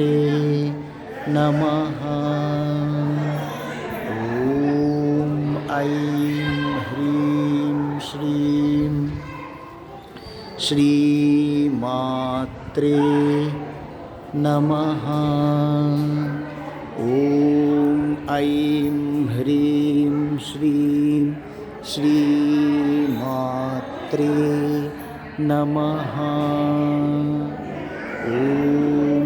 नमः ॐ ऐं ह्रीं श्रीं श्रीमात्रे नमः। ॐ ऐं ह्रीं श्रीं श्रीमात्रे नमः। ॐ ऐं ह्रीं श्रीं श्रीमात्रे नमः। ॐ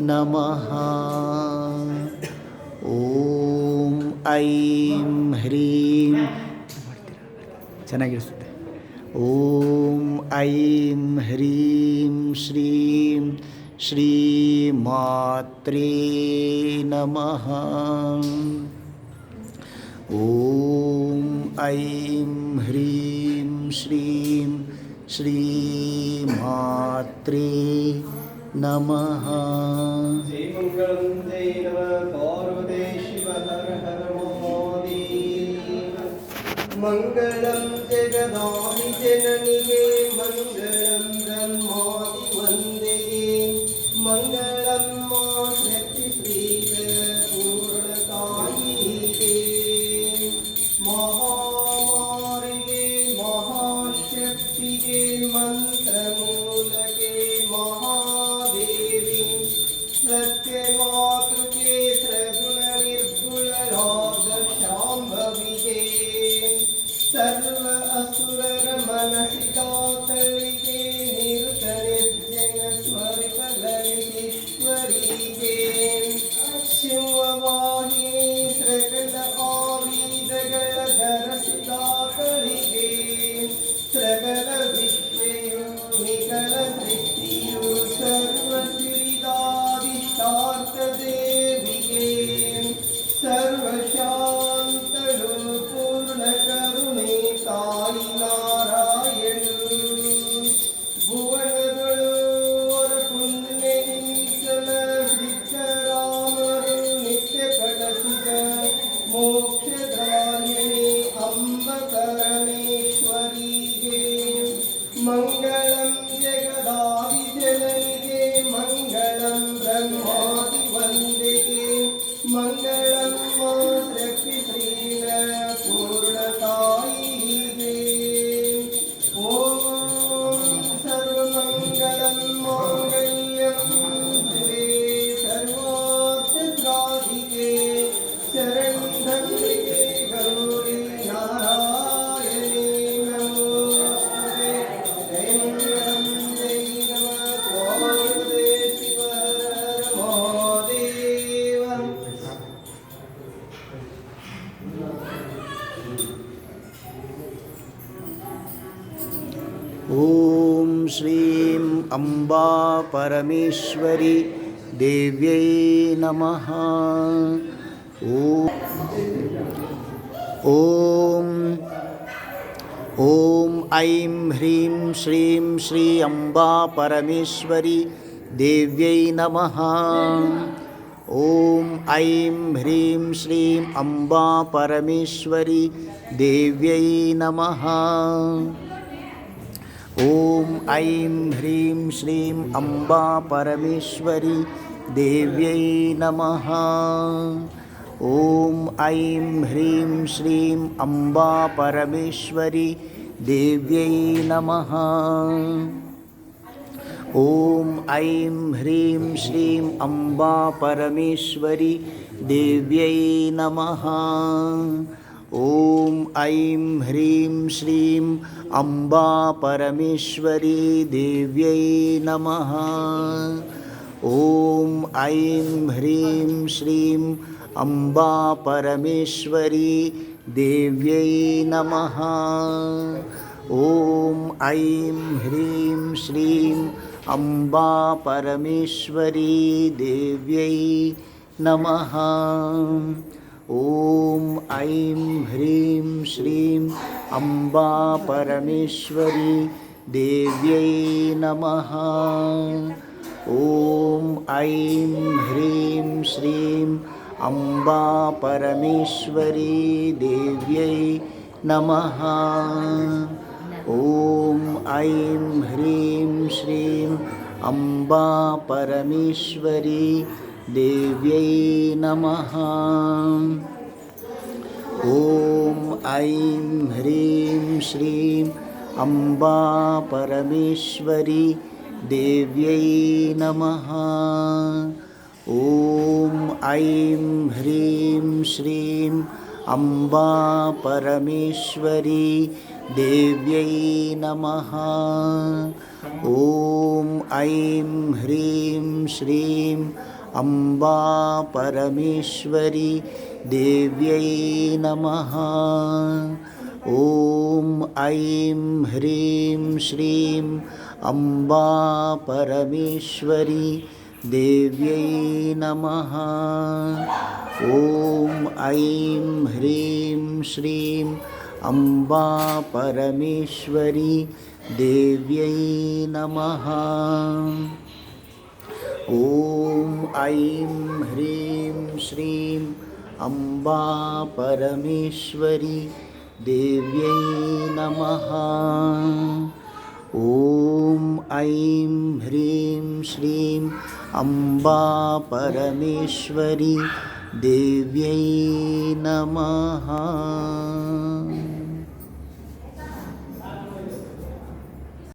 नमः ॐ ऐं ह्रीं ಚೆನ್ನಾಗಿರಿಸುತ್ತೆ ಓಂ ಐಂ ಹ್ರೀಂ ಶ್ರೀಂ ಶ್ರೀ ಮಾತ್ರೇ ನಮಃ ಓಂ ಐಂ ಹ್ರೀಂ ಶ್ರೀಂ ಶ್ರೀ ಮಾತ್ರೇ नमः मङ्गलं जगदामि जननिये मङ्गलं ब्रह्मादि वन्दे मङ्गल 我心中 मंगल श्रीं अम्बा परमेश्वरी देव्यै नमः। ॐ ॐ ऐं ह्रीं श्रीं श्री अम्बा परमेश्वरी देव्यै नमः। ॐ ऐं ह्रीं श्रीं अम्बा परमेश्वरी देव्यै नमः ॐ ऐं ह्रीं श्रीं अम्बा परमेश्वरी देव्यै नमः। ॐ ऐं ह्रीं श्रीं अम्बा परमेश्वरी देव्यै नमः। ॐ ऐं ह्रीं श्रीं अम्बा परमेश्वरी देव्यै नमः। ॐ ऐं ह्रीं श्रीं अम्बा परमेश्वरी देव्यै नमः। ॐ ऐं ह्रीं श्रीं अम्बा परमेश्वरी देव्यै नमः। ॐ ऐं ह्रीं श्रीं अम्बा परमेश्वरी देव्यै नमः ॐ ऐं ह्रीं श्रीं अम्बा परमेश्वरी देव्यै नमः। ॐ ऐं ह्रीं श्रीं अम्बा परमेश्वरी देव्यै नमः। ॐ ऐं ह्रीं श्रीं अम्बा परमेश्वरी देव्यै नमः। ॐ ऐं ह्रीं श्रीं अम्बा परमेश्वरी देव्यै नमः। ॐ ऐं ह्रीं श्रीं अम्बा परमेश्वरी देव्यै नमः। ॐ ऐं ह्रीं श्रीं अम्बा परमेश्वरी देव्यै नमः। ॐ ऐं ह्रीं श्रीं अम्बा परमेश्वरी देव्यै नमः। ॐ ऐं ह्रीं श्रीं अम्बा परमेश्वरी देव्यै नमः ॐ ऐं ह्रीं श्रीं अम्बा परमेश्वरी देव्यै नमः। ॐ ऐं ह्रीं श्रीं अम्बा परमेश्वरी देव्यै नमः